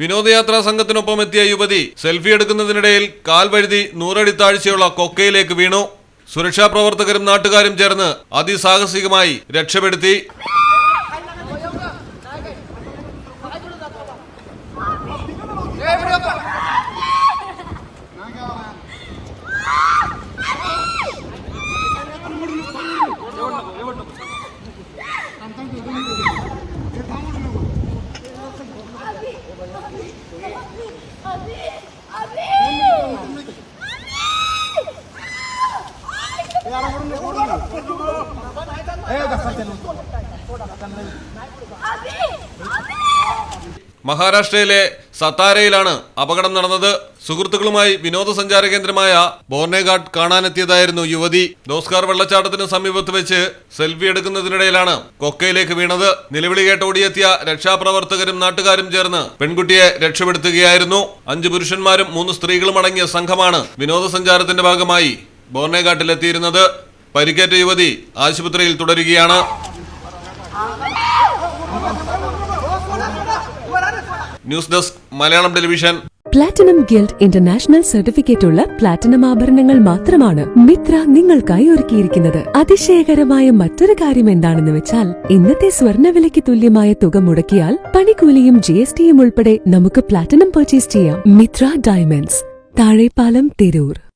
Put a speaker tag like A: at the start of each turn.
A: വിനോദയാത്രാ സംഘത്തിനൊപ്പം എത്തിയ യുവതി സെൽഫി എടുക്കുന്നതിനിടയിൽ കാൽ വഴുതി നൂറടി താഴ്ചയുള്ള കൊക്കയിലേക്ക് വീണു. സുരക്ഷാ പ്രവർത്തകരും നാട്ടുകാരും ചേർന്ന് അതിസാഹസികമായി രക്ഷപ്പെടുത്തി. മഹാരാഷ്ട്രയിലെ സത്താരയിലാണ് അപകടം നടന്നത്. സുഹൃത്തുക്കളുമായി വിനോദസഞ്ചാര കേന്ദ്രമായ ബോർണേഘാട്ട് കാണാനെത്തിയതായിരുന്നു യുവതി. ദോസ്കാർ വെള്ളച്ചാട്ടത്തിന് സമീപത്ത് വെച്ച് സെൽഫി എടുക്കുന്നതിനിടയിലാണ് കൊക്കയിലേക്ക് വീണത്. നിലവിളി കേട്ട് ഓടിയെത്തിയ രക്ഷാപ്രവർത്തകരും നാട്ടുകാരും ചേർന്ന് പെൺകുട്ടിയെ രക്ഷപ്പെടുത്തുകയായിരുന്നു. അഞ്ചു പുരുഷന്മാരും മൂന്ന് സ്ത്രീകളും അടങ്ങിയ സംഘമാണ് വിനോദസഞ്ചാരത്തിന്റെ ഭാഗമായി ബോർണേഘാട്ടിലെത്തിയിരുന്നത്. പരിക്കേറ്റ യുവതി ആശുപത്രിയിൽ തുടരുകയാണ്. News desk Malayalam television.
B: Platinum guild international certificate ഉള്ള പ്ലാറ്റിനം ആഭരണങ്ങൾ മാത്രമാണ് മിത്ര നിങ്ങൾക്കായി ഒരുക്കിയിരിക്കുന്നത്. അതിശയകരമായ മറ്റൊരു കാര്യം എന്താണെന്ന് വെച്ചാൽ ഇന്നത്തെ സ്വർണവിലയ്ക്ക് തുല്യമായ തുക മുടക്കിയാൽ പണിക്കൂലിയും ജി എസ് ടിയും ഉൾപ്പെടെ നമുക്ക് പ്ലാറ്റിനം പർച്ചേസ് ചെയ്യാം. മിത്ര ഡയമണ്ട്സ് താഴെപ്പാലം തിരൂർ.